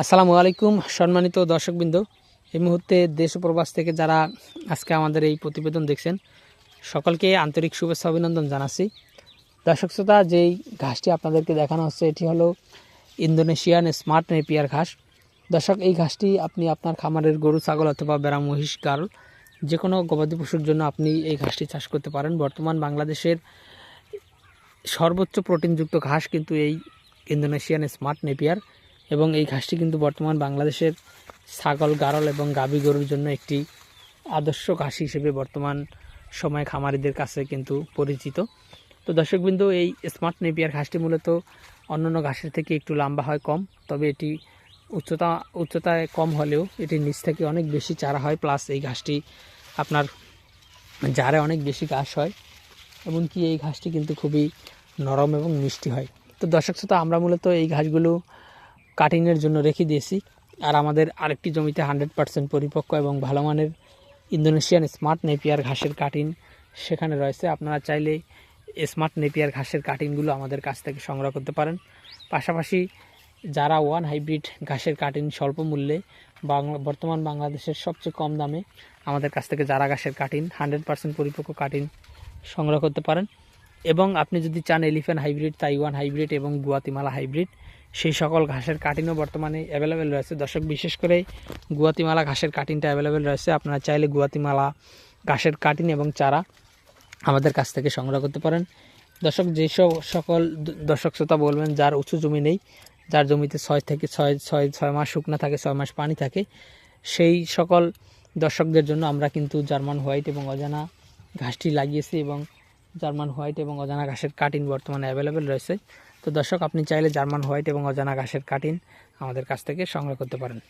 আসসালামু আলাইকুম, সম্মানিত দর্শকবৃন্দ। এই মুহূর্তে দেশ প্রবাস থেকে যারা আজকে আমাদের এই প্রতিবেদন দেখছেন, সকলকে আন্তরিক শুভেচ্ছা অভিনন্দন জানাচ্ছি। দর্শক শ্রোতা, যেই ঘাসটি আপনাদেরকে দেখানো হচ্ছে, এটি হলো ইন্দোনেশিয়ান স্মার্ট নেপিয়ার ঘাস। দর্শক, এই ঘাসটি আপনি আপনার খামারের গরু, ছাগল অথবা বেড়া মহিষ গাল যে কোনো গবাদি পশুর জন্য আপনি এই ঘাসটি চাষ করতে পারেন। বর্তমান বাংলাদেশের সর্বোচ্চ প্রোটিনযুক্ত ঘাস কিন্তু এই ইন্দোনেশিয়ান স্মার্ট নেপিয়ার। এবং এই ঘাসটি কিন্তু বর্তমান বাংলাদেশের ছাগল, গারল এবং গাভী গরুর জন্য একটি আদর্শ ঘাস হিসেবে বর্তমান সময় খামারিদের কাছে কিন্তু পরিচিত। তো দর্শকবৃন্দ, এই স্মার্ট নেপিয়ার ঘাসটি মূলত অন্যান্য ঘাসের থেকে একটু লম্বা হয়, কম, তবে এটি উচ্চতা, উচ্চতায় কম হলেও এটির নিচ থেকে অনেক বেশি চারা হয়, প্লাস এই ঘাসটি আপনার জারে অনেক বেশি ঘাস হয় এমনকি এই ঘাসটি কিন্তু খুবই নরম এবং মিষ্টি হয়। তো দর্শক শ্রোতা, আমরা মূলত এই ঘাসগুলো কাটিংয়ের জন্য রেখে দিয়েছি। আর আমাদের আরেকটি জমিতে হান্ড্রেড পার্সেন্ট পরিপক্ক এবং ভালো মানের ইন্দোনেশিয়ান স্মার্ট নেপিয়ার ঘাসের কাটিং সেখানে রয়েছে। আপনারা চাইলে স্মার্ট নেপিয়ার ঘাসের কাটিংগুলো আমাদের কাছ থেকে সংগ্রহ করতে পারেন। পাশাপাশি যারা ওয়ান হাইব্রিড ঘাসের কাটিং স্বল্প মূল্যে বাংলা বর্তমান বাংলাদেশের সবচেয়ে কম দামে আমাদের কাছ থেকে যারা ঘাসের কাটিং হান্ড্রেড পার্সেন্ট পরিপক্ক কাটিং সংগ্রহ করতে পারেন। এবং আপনি যদি চান এলিফ্যান্ট হাইব্রিড, তাইওয়ান হাইব্রিড এবং গুয়াতিমালা হাইব্রিড, সেই সকল ঘাসের কাটিংও বর্তমানে অ্যাভেলেবেল রয়েছে। দর্শক, বিশেষ করে গুয়াতিমালা ঘাসের কাটিংটা অ্যাভেলেবেল রয়েছে। আপনারা চাইলে গুয়াতিমালা ঘাসের কাটিং এবং চারা আমাদের কাছ থেকে সংগ্রহ করতে পারেন। দর্শক যেসব সকল দর্শক শ্রোতা বলবেন, যার উঁচু জমি নেই, যার জমিতে ছয় থেকে ছয় ছয় ছয় মাস শুকনা থাকে, ছয় মাস পানি থাকে, সেই সকল দর্শকদের জন্য আমরা কিন্তু জার্মান হোয়াইট এবং অজানা ঘাসটি লাগিয়েছি এবং জার্মান হোয়াইট এবং অজানা ঘাসের কাটিন বর্তমানে অ্যাভেলেবেল রয়েছে। তো দর্শক, আপনি চাইলে জার্মান হোয়াইট এবং অজানা ঘাসের কাটিন আমাদের কাছ থেকে সংগ্রহ করতে পারেন।